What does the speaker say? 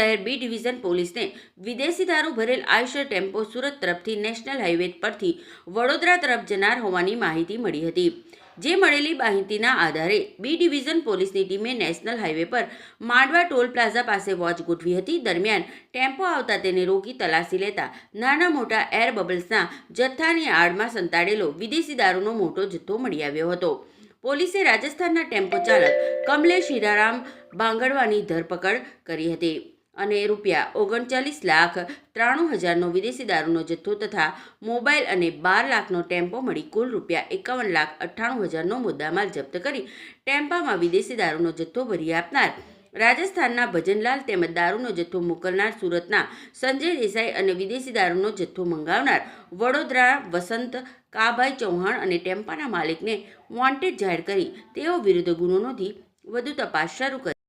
શહેર B division પોલીસને વિદેશી દારૂ ભરેલ આયુષ્ય ટેમ્પો સુરત તરફથી નેશનલ હાઈવે પરથી વડોદરા તરફ જનાર હોવાની માહિતી મળી હતી. જે મળેલી માહિતીના આધારે બી ડિવિઝન પોલીસની ટીમે નેશનલ હાઈવે પર માંડવા ટોલ પ્લાઝા પાસે વોચ ગોઠવી હતી. દરમિયાન ટેમ્પો આવતા તેને રોકી તલાશી લેતા નાના મોટા એર બબલ્સના જથ્થાની આડમાં સંતાડેલો વિદેશી દારૂનો મોટો જથ્થો મળી આવ્યો હતો. પોલીસે રાજસ્થાનના ટેમ્પો ચાલક કમલેશ હીરારામ બાંગડવાની ધરપકડ કરી હતી. અને રૂપિયા ઓગણચાલીસ લાખ ત્રાણું હજારનો વિદેશી દારૂનો જથ્થો તથા મોબાઈલ અને બાર લાખનો ટેમ્પો મળી કુલ રૂપિયા એકાવન લાખ અઠ્ઠાણું હજારનો મુદ્દામાલ જપ્ત કરી ટેમ્પામાં વિદેશી દારૂનો જથ્થો ભરી આપનાર. રાજસ્થાનના ભજનલાલ તેમજ દારૂનો જથ્થો મોકલનાર સુરતના સંજય દેસાઈ અને વિદેશી દારૂનો જથ્થો મંગાવનાર વડોદરા વસંત કાભાઈ ચૌહાણ અને ટેમ્પાના માલિકને વોન્ટેડ જાહેર કરી. તેઓ વિરુદ્ધ ગુનો નોંધી વધુ તપાસ શરૂ કરી.